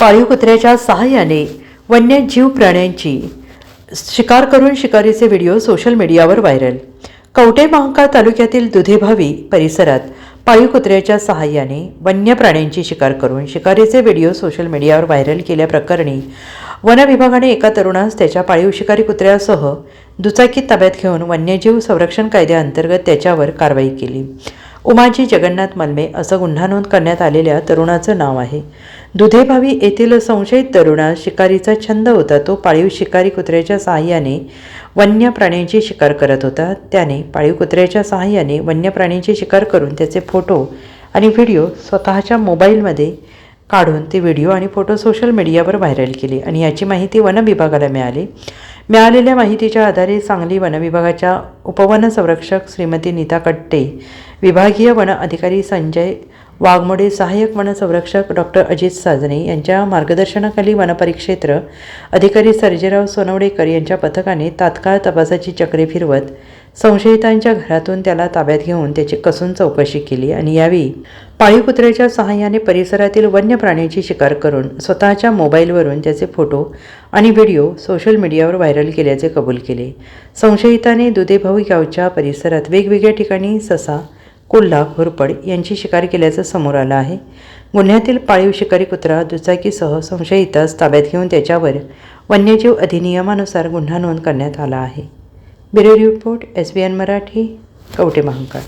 पाळीव कुत्र्याच्या सहाय्याने वन्यजीव प्राण्यांची शिकार करून शिकारीचे व्हिडिओ सोशल मीडियावर व्हायरल. कवटे महाकाळ तालुक्यातील दुधेभावी परिसरात पाळीव कुत्र्याच्या सहाय्याने वन्य प्राण्यांची शिकार करून शिकारीचे व्हिडिओ सोशल मीडियावर व्हायरल केल्याप्रकरणी वन विभागाने एका तरुणास त्याच्या पाळीव शिकारी कुत्र्यासह दुचाकीत ताब्यात घेऊन वन्यजीव संरक्षण कायद्याअंतर्गत त्याच्यावर कारवाई केली. उमाजी जगन्नाथ मलमे असं गुन्हा नोंद करण्यात आलेल्या तरुणाचं नाव आहे. दुधेभावी येथील संशयित तरुणास शिकारीचा छंद होता. तो पाळीव शिकारी कुत्र्याच्या सहाय्याने वन्य प्राण्यांची शिकार करत होता. त्याने पाळीव कुत्र्याच्या सहाय्याने वन्य प्राण्यांची शिकार करून त्याचे फोटो आणि व्हिडिओ स्वतःच्या मोबाईलमध्ये काढून ते व्हिडिओ आणि फोटो सोशल मीडियावर व्हायरल केले आणि याची माहिती वन विभागाला मिळाली. मिळालेल्या माहितीच्या आधारे सांगली वन विभागाच्या उपवन संरक्षक श्रीमती नीता कट्टे विभागीय वन अधिकारी संजय वाघमोडे सहाय्यक वनसंरक्षक डॉक्टर अजित साजने यांच्या मार्गदर्शनाखाली वनपरिक्षेत्र अधिकारी सर्जेराव सोनवडेकर यांच्या पथकाने तात्काळ तपासाची चक्रे फिरवत संशयितांच्या घरातून त्याला ताब्यात घेऊन त्याची कसून चौकशी केली आणि यावेळी पाळीव कुत्र्याच्या सहाय्याने परिसरातील वन्य प्राण्याची शिकार करून स्वतःच्या मोबाईलवरून त्याचे फोटो आणि व्हिडिओ सोशल मीडियावर व्हायरल केल्याचे कबूल केले. संशयिताने दुधेभाऊ गावच्या परिसरात वेगवेगळ्या ठिकाणी ससा कोल्हा घोरपड यांची शिकार केल्याचं समोर आलं आहे. गुन्ह्यातील पाळीव शिकारी कुत्रा दुचाकीसह संशयितास ताब्यात घेऊन त्याच्यावर वन्यजीव अधिनियमानुसार गुन्हा नोंद करण्यात आला आहे. Bureau report S B N Marathi Kavathe Mahankal